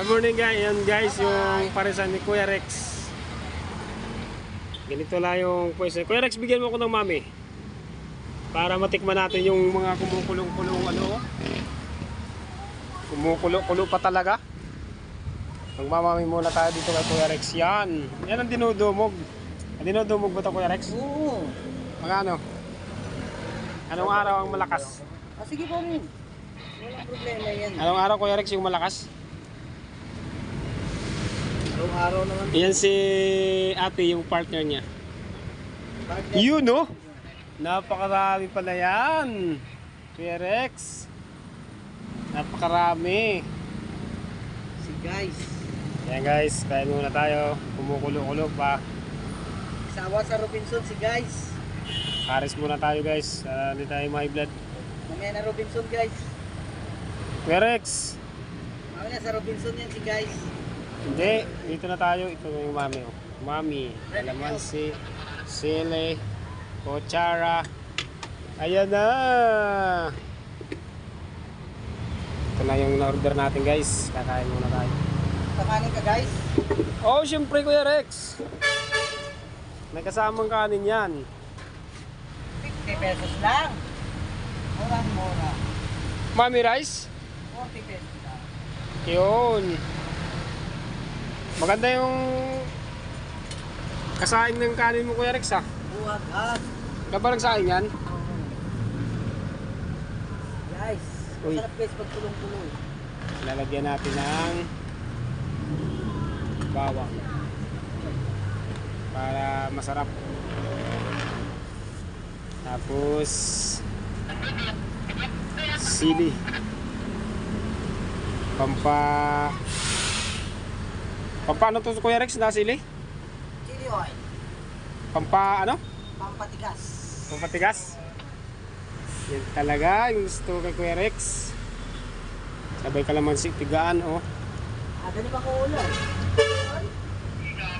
Good morning guys, yan guys yung parisan ni Kuya Rex. Ganito lang yung pwesto. Kuya Rex, bigyan mo ako ng mami. Para matikman natin yung mga kumukulong-kulong ano. Kumukulo-kulo pa talaga. Magmamami muna tayo dito kay Kuya Rex. Yan. Yan ang dinudumog. Ang dinudumog ba ito Kuya Rex? Oo. Magano? Anong araw ang malakas? Ah, sige po rin. Walang problema yan. Anong araw Kuya Rex yung malakas? Arong araw naman. Yan si ate yung partner niya. Partner. Yun no? Napakarami pala yan. Kuya Rex. Napakarami. Si guys. Yan guys, kain muna tayo. Kumukulo-kulo pa. Sawa sa Robinson si guys. Paris muna tayo guys. Ah, Hindi tayo may blood. Mamaya na Robinson guys. Kuya Rex. Mamaya sa Robinson yan si guys. Hindi, dito na tayo. Ito na yung mami. Oh. Mami, kalamansi, sili, kutsara. Ayan na! Ito na yung na-order natin guys. Kakain muna tayo. Kakanin ka guys. Oh, syempre Kuya Rex. May kasamang kanin yan. 50 pesos lang. Murang mura. Mami rice? 40 pesos lang. Yun. Maganda yung kasain ng kanin mo Kuya Rex ha. Buwag at. Ka ba nagsaing yan? Guys. Uy. Masarap guys pag tulong-tulong. Lalagyan natin ng bawang para masarap. Tapos sili. Pampa Pampano to Kuya Rex na sili? Chili oil. Pampa ano? Pampatigas. Pampatigas? Yan talaga yung gusto kay Kuya Rex. Sabay kalamansi tigaan oh. Ah, dali ba ko ulam?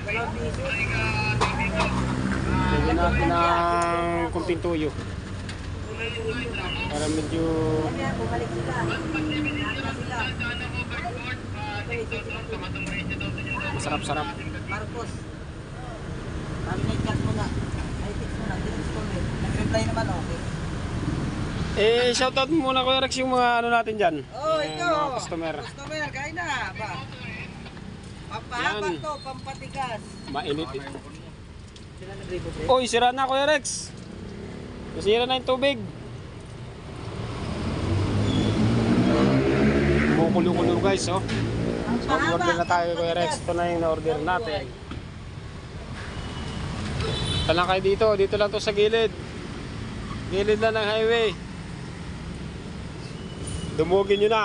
Dalawang piso. Lagyan natin ng kunting tuyo. Para medyo Mamaya bumalik sila. Nasa sila. Masarap-sarap. Marcos. Na i-cut mo na. Ay, fix mo na. Is for me. Nag-reply naman, okay. Eh, shoutout mo muna Kuya Rex yung mga ano natin dyan. Oh, Eh, ito. Mga customer. Customer, kain na. Ba? Pampahaba Yan. to, pampatigas. Mainit. eh. Pre. Oy, sira na Kuya Rex. Nasira na yung tubig. Kumukulo-kulo guys, oh. So, order na tayo Kuya Rex. Ito na yung na-order natin. Ito lang kayo dito. Dito lang to sa gilid. Gilid lang ng highway. Dumugin nyo na.